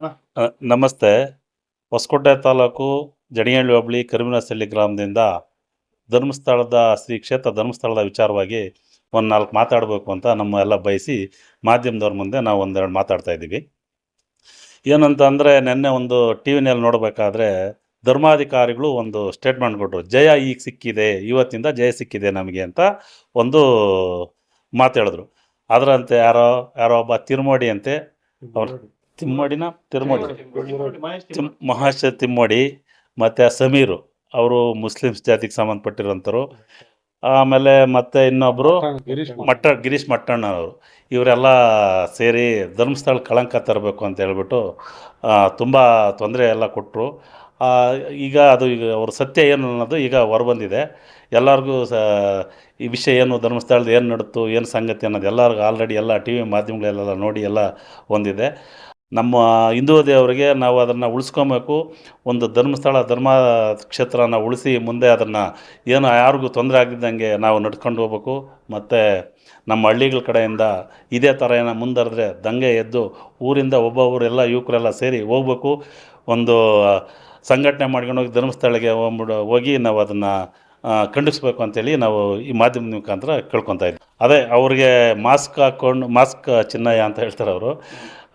ಅ, ನಮಸ್ತೆ. ಹೊಸಕೋಟೆ ತಾಲೂಕು ಜಡಿಯಳ್ಳಿ ಹೋಬಳಿ ಕರಿಮಿನಸಳ್ಳಿ ಗ್ರಾಮದಿಂದ ಧರ್ಮಸ್ಥಳದ ಶ್ರೀ ಕ್ಷೇತ್ರ ಧರ್ಮಸ್ಥಳದ ವಿಚಾರವಾಗಿ ಒಂದು ನಾಲ್ಕು ಮಾತಾಡಬೇಕು ಅಂತ ನಮ್ಮ ಎಲ್ಲ ಬಯಸಿ ಮಾಧ್ಯಮದವ್ರ ಮುಂದೆ ನಾವು ಒಂದೆರಡು ಮಾತಾಡ್ತಾ ಇದ್ದೀವಿ. ಏನಂತ ಅಂದರೆ ನಿನ್ನೆ ಒಂದು ಟಿ ವಿನಲ್ಲಿ ನೋಡಬೇಕಾದ್ರೆ ಧರ್ಮಾಧಿಕಾರಿಗಳು ಒಂದು ಸ್ಟೇಟ್ಮೆಂಟ್ ಕೊಟ್ಟರು ಜಯ ಈಗ ಸಿಕ್ಕಿದೆ ಇವತ್ತಿಂದ ಜಯ ಸಿಕ್ಕಿದೆ ನಮಗೆ ಅಂತ ಒಂದು ಮಾತು ಹೇಳಿದ್ರು. ಅದರಂತೆ ಯಾರೋ ಯಾರೋ ಒಬ್ಬ ತಿರುಮೋಡಿ ಅಂತೆ ಅವ್ರು ತಿಮ್ಮಡಿನ ತಿರುಮಡಿ. ತಿಮ್ ಮಹಾಶ ತಿಮ್ಮಡಿ ಮತ್ತು ಸಮೀರು ಅವರು ಮುಸ್ಲಿಮ್ಸ್ ಜಾತಿಗೆ ಸಂಬಂಧಪಟ್ಟಿರೋಂಥವ್ರು ಆಮೇಲೆ ಮತ್ತೆ ಇನ್ನೊಬ್ಬರು ಮಟ್ಟ ಗಿರೀಶ್ ಮಟ್ಟಣ್ಣನವರು ಇವರೆಲ್ಲ ಸೇರಿ ಧರ್ಮಸ್ಥಳ ಕಳಂಕ ತರಬೇಕು ಅಂತ ಹೇಳ್ಬಿಟ್ಟು ತುಂಬ ತೊಂದರೆ ಎಲ್ಲ ಕೊಟ್ಟರು ಈಗ ಅದು ಈಗ ಅವ್ರ ಸತ್ಯ ಏನು ಅನ್ನೋದು ಈಗ ಹೊರಬಂದಿದೆ. ಎಲ್ಲರಿಗೂ ಸ ಈ ವಿಷಯ ಏನು ಧರ್ಮಸ್ಥಳದ ಏನು ನಡೀತು ಏನು ಸಂಗತಿ ಅನ್ನೋದು ಎಲ್ಲರಿಗೂ ಆಲ್ರೆಡಿ ಎಲ್ಲ ಟಿ ವಿ ಮಾಧ್ಯಮಗಳೆಲ್ಲ ನೋಡಿ ಎಲ್ಲ ಹೊಂದಿದೆ ನಮ್ಮ ಹಿಂದೂ ದೇವರಿಗೆ ನಾವು ಅದನ್ನು ಉಳಿಸ್ಕೊಬೇಕು. ಒಂದು ಧರ್ಮಸ್ಥಳ, ಧರ್ಮ ಕ್ಷೇತ್ರನ ಉಳಿಸಿ ಮುಂದೆ ಅದನ್ನು ಏನು ಯಾರಿಗೂ ತೊಂದರೆ ಆಗಿದ್ದಂಗೆ ನಾವು ನಡ್ಕೊಂಡು ಹೋಗ್ಬೇಕು. ಮತ್ತು ನಮ್ಮ ಹಳ್ಳಿಗಳ ಕಡೆಯಿಂದ ಇದೇ ಥರ ಏನೋ ಮುಂದರೆದ್ರೆ ದಂಗೆ ಎದ್ದು ಊರಿಂದ ಒಬ್ಬ ಊರೆಲ್ಲ ಯುವಕರೆಲ್ಲ ಸೇರಿ ಹೋಗ್ಬೇಕು. ಒಂದು ಸಂಘಟನೆ ಮಾಡ್ಕೊಂಡು ಹೋಗಿ ಧರ್ಮಸ್ಥಳಕ್ಕೆ ಹೋಗ್ಬಿಡು, ಹೋಗಿ ನಾವು ಅದನ್ನು ಖಂಡಿಸ್ಬೇಕು ಅಂತೇಳಿ ನಾವು ಈ ಮಾಧ್ಯಮದ ಮುಖಾಂತರ ಕೇಳ್ಕೊತಾ ಇದ್ವಿ. ಅದೇ ಅವ್ರಿಗೆ ಮಾಸ್ಕ್ ಹಾಕ್ಕೊಂಡು ಮಾಸ್ಕ್ ಚಿನ್ನಯ್ಯ ಅಂತ ಹೇಳ್ತಾರೆ ಅವರು.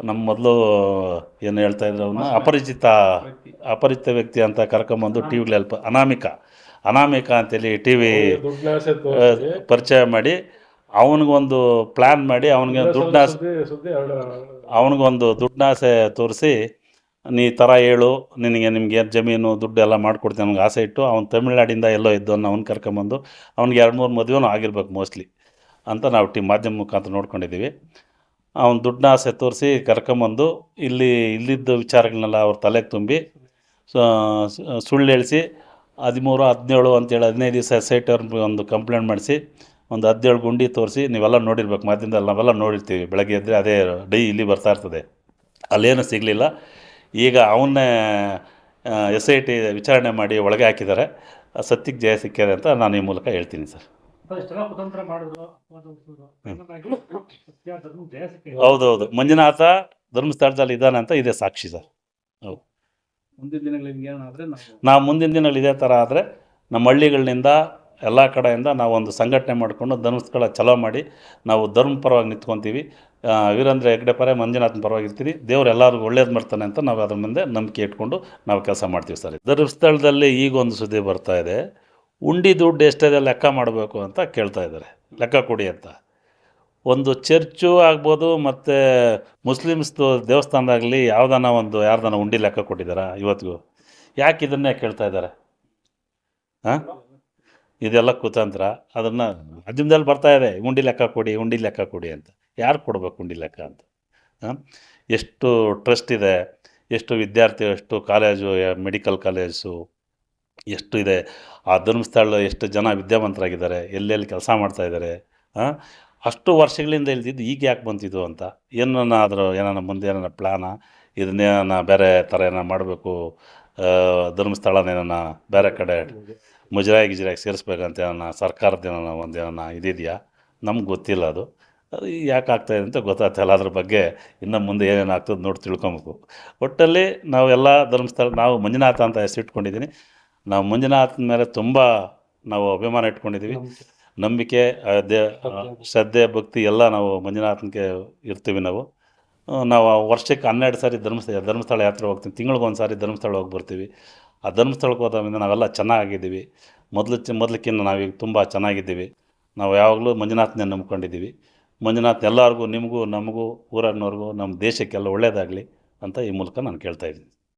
ನಮ್ಮ ಮೊದಲು ಏನು ಹೇಳ್ತಾ ಇದ್ರು ಅವನ್ನ ಅಪರಿಚಿತ ಅಪರಿಚಿತ ವ್ಯಕ್ತಿ ಅಂತ ಕರ್ಕೊಂಬಂದು ಟಿ ವಿಲಿ ಹೆಲ್ಪ್ ಅನಾಮಿಕ. ಅನಾಮಿಕ ಅಂತೇಳಿ ಟಿ ವಿ ಪರಿಚಯ ಮಾಡಿ ಅವನಿಗೊಂದು ಪ್ಲ್ಯಾನ್ ಮಾಡಿ ಅವನಿಗೆ ದುಡ್ಡನ್ನ ಅವನಿಗೊಂದು ದುಡ್ಡಾಸೆ ತೋರಿಸಿ ನೀ ಥರ ಹೇಳು, ನಿನಗೆ ನಿಮಗೆ ಜಮೀನು ದುಡ್ಡು ಎಲ್ಲ ಮಾಡಿಕೊಡ್ತೀನಿ ನನಗೆ ಆಸೆ ಇಟ್ಟು ಅವ್ನು ತಮಿಳ್ನಾಡಿಂದ ಎಲ್ಲೋ ಇದ್ದವನ್ನ ಅವ್ನು ಕರ್ಕೊಂಬಂದು ಅವ್ನಿಗೆ ಎರಡು ಮೂರು ಮದುವೆನೂ ಆಗಿರ್ಬೇಕು ಮೋಸ್ಟ್ಲಿ ಅಂತ ನಾವು ಟಿ ಮಾಧ್ಯಮ ಮುಖಾಂತರ ನೋಡ್ಕೊಂಡಿದ್ದೀವಿ. ಅವ್ನು ದುಡ್ಡನ್ನ ಆಸೆ ತೋರಿಸಿ ಕರ್ಕೊಂಬಂದು ಇಲ್ಲಿ ಇಲ್ಲಿದ್ದ ವಿಚಾರಗಳನ್ನೆಲ್ಲ ಅವ್ರ ತಲೆಗೆ ತುಂಬಿ ಸುಳ್ಳು ಹೇಳಿಸಿ, ಹದಿಮೂರು, ಹದಿನೇಳು ಅಂತೇಳಿ ಹದಿನೈದು ದಿವಸ ಎಸ್ ಐ ಟಿ ಅವ್ರ ಒಂದು ಕಂಪ್ಲೇಂಟ್ ಮಾಡಿಸಿ, ಒಂದು ಹದಿನೇಳು ಗುಂಡಿ ತೋರಿಸಿ ನೀವೆಲ್ಲ ನೋಡಿರ್ಬೇಕು, ಮಾಧ್ಯಮದಲ್ಲಿ ನಾವೆಲ್ಲ ನೋಡಿರ್ತೀವಿ. ಬೆಳಗ್ಗೆ ಎದ್ದರೆ ಅದೇ ಡೈ ಇಲ್ಲಿ ಬರ್ತಾ ಇರ್ತದೆ. ಅಲ್ಲೇನು ಸಿಗಲಿಲ್ಲ. ಈಗ ಅವನ್ನೇ ಎಸ್ ಐ ಟಿ ವಿಚಾರಣೆ ಮಾಡಿ ಒಳಗೆ ಹಾಕಿದ್ದಾರೆ. ಸತ್ಯಕ್ಕೆ ಜಯ ಸಿಕ್ಕಿದೆ ಅಂತ ನಾನು ಈ ಮೂಲಕ ಹೇಳ್ತೀನಿ ಸರ್. ಹೌದು ಹೌದು ಹೌದೌದು. ಮಂಜುನಾಥ ಧರ್ಮಸ್ಥಳದಲ್ಲಿ ಇದ್ದಾನೆ ಅಂತ ಇದೆ ಸಾಕ್ಷಿ ಸರ್. ಮುಂದಿನ ದಿನಗಳಲ್ಲಿ ಏನಾದ್ರೆ ನಾವು ಮುಂದಿನ ದಿನಗಳು ಇದೇ ಥರ ಆದರೆ ನಮ್ಮ ಹಳ್ಳಿಗಳಿಂದ ಎಲ್ಲ ಕಡೆಯಿಂದ ನಾವು ಒಂದು ಸಂಘಟನೆ ಮಾಡಿಕೊಂಡು ಧರ್ಮಸ್ಥಳ ಚಲೋ ಮಾಡಿ ನಾವು ಧರ್ಮ ಪರವಾಗಿ ನಿಂತ್ಕೊತೀವಿ. ವೀರೇಂದ್ರ ಹೆಗ್ಡೆ ಪರೇ ಮಂಜುನಾಥನ ಪರವಾಗಿರ್ತೀರಿ. ದೇವ್ರು ಎಲ್ಲರಿಗೂ ಒಳ್ಳೇದು ಮಾಡ್ತಾನೆ ಅಂತ ನಾವು ಅದ್ರ ಮುಂದೆ ನಂಬಿಕೆ ಇಟ್ಕೊಂಡು ನಾವು ಕೆಲಸ ಮಾಡ್ತೀವಿ ಸರ್. ಧರ್ಮಸ್ಥಳದಲ್ಲಿ ಈಗ ಒಂದು ಸುದ್ದಿ ಬರ್ತಾ ಇದೆ. ಉಂಡಿ ದುಡ್ಡು ಎಷ್ಟಿದೆ ಲೆಕ್ಕ ಮಾಡಬೇಕು ಅಂತ ಕೇಳ್ತಾ ಇದ್ದಾರೆ. ಲೆಕ್ಕ ಕೊಡಿ ಅಂತ. ಒಂದು ಚರ್ಚು ಆಗ್ಬೋದು ಮತ್ತು ಮುಸ್ಲಿಮ್ಸ್ದು ದೇವಸ್ಥಾನದಾಗಲಿ ಯಾವ್ದಾನ ಒಂದು ಯಾರ್ದಾನ ಉಂಡಿ ಲೆಕ್ಕ ಕೊಟ್ಟಿದ್ದಾರಾ ಇವತ್ತಿಗೂ? ಯಾಕೆ ಇದನ್ನೇ ಕೇಳ್ತಾ ಇದ್ದಾರೆ? ಹಾಂ ಇದೆಲ್ಲ ಕುತಂತ್ರ. ಅದನ್ನು ಮಾಧ್ಯಮದಲ್ಲಿ ಬರ್ತಾ ಇದೆ. ಉಂಡಿ ಲೆಕ್ಕ ಕೊಡಿ, ಉಂಡಿ ಲೆಕ್ಕ ಕೊಡಿ ಅಂತ. ಯಾರು ಕೊಡಬೇಕು ಲೆಕ್ಕ ಅಂತ? ಎಷ್ಟು ಟ್ರಸ್ಟ್ ಇದೆ? ಎಷ್ಟು ವಿದ್ಯಾರ್ಥಿ, ಎಷ್ಟು ಕಾಲೇಜು ಮೆಡಿಕಲ್ ಕಾಲೇಜು, ಎಷ್ಟು ಇದೆ? ಆ ಧರ್ಮಸ್ಥಳ ಎಷ್ಟು ಜನ ವಿದ್ಯಾವಂತರಾಗಿದ್ದಾರೆ? ಎಲ್ಲೆಲ್ಲಿ ಕೆಲಸ ಮಾಡ್ತಾಯಿದ್ದಾರೆ ಅಷ್ಟು ವರ್ಷಗಳಿಂದ ಇಲ್ದಿದ್ದು ಈಗ ಯಾಕೆ ಬಂತಿದ್ದು ಅಂತ? ಏನನ್ನ ಆದರೂ ಏನಾರ ಮುಂದೆ ಏನಾರ ಪ್ಲ್ಯಾನ ಇದನ್ನೇನ ಬೇರೆ ಥರ ಏನೋ ಮಾಡಬೇಕು? ಧರ್ಮಸ್ಥಳನ ಏನಾನ ಬೇರೆ ಕಡೆ ಮುಜರಾಯಿ ಗಿಜರಾಗಿ ಸೇರಿಸ್ಬೇಕಂತ ಏನೋ ಒಂದು ಏನಾನ ಇದಿದೆಯಾ? ನಮ್ಗೆ ಗೊತ್ತಿಲ್ಲ ಅದು. ಅದು ಯಾಕೆ ಆಗ್ತಾಯಿದೆ ಅಂತ ಗೊತ್ತಾಗ್ತಾಯಿಲ್ಲ ಅದ್ರ ಬಗ್ಗೆ ಇನ್ನು ಮುಂದೆ ಏನೇನು ಆಗ್ತದೆ ನೋಡಿ ತಿಳ್ಕೊಬೇಕು. ಒಟ್ಟಲ್ಲಿ ನಾವೆಲ್ಲ ಧರ್ಮಸ್ಥಳ ನಾವು ಮಂಜುನಾಥ ಅಂತ ಹೆಸರು ಇಟ್ಕೊಂಡಿದ್ದೀನಿ ನಾವು ಮಂಜುನಾಥನ ಮೇಲೆ ತುಂಬ ನಾವು ಅಭಿಮಾನ ಇಟ್ಕೊಂಡಿದ್ದೀವಿ ನಂಬಿಕೆ. ಅದೇ ದೇ ಶ್ರದ್ಧೆ ಭಕ್ತಿ ಎಲ್ಲ ನಾವು ಮಂಜುನಾಥನಿಗೆ ಇರ್ತೀವಿ ನಾವು. ನಾವು ವರ್ಷಕ್ಕೆ ಹನ್ನೆರಡು ಸಾರಿ ಧರ್ಮಸ್ಥಳ ಧರ್ಮಸ್ಥಳ ಯಾತ್ರೆ ಹೋಗ್ತೀವಿ. ತಿಂಗಳಿಗೆ ಒಂದು ಸಾರಿ ಧರ್ಮಸ್ಥಳ ಹೋಗಿ ಬರ್ತೀವಿ. ಆ ಧರ್ಮಸ್ಥಳಕ್ಕೆ ಹೋದಾಗಿಂದ ನಾವೆಲ್ಲ ಚೆನ್ನಾಗಿದ್ದೀವಿ. ಮೊದಲು ಚ ಮೊದಲಕ್ಕಿಂತ ನಾವೀಗ ತುಂಬ ಚೆನ್ನಾಗಿದ್ದೀವಿ. ನಾವು ಯಾವಾಗಲೂ ಮಂಜುನಾಥನೇ ನಂಬ್ಕೊಂಡಿದ್ದೀವಿ. ಮಂಜುನಾಥ್ ಎಲ್ಲರಿಗೂ ನಿಮಗೂ ನಮಗೂ ಊರಾಗ್ನವ್ರಿಗೂ ನಮ್ಮ ದೇಶಕ್ಕೆಲ್ಲ ಒಳ್ಳೆಯದಾಗಲಿ ಅಂತ ಈ ಮೂಲಕ ನಾನು ಕೇಳ್ತಾ ಇದ್ದೀನಿ.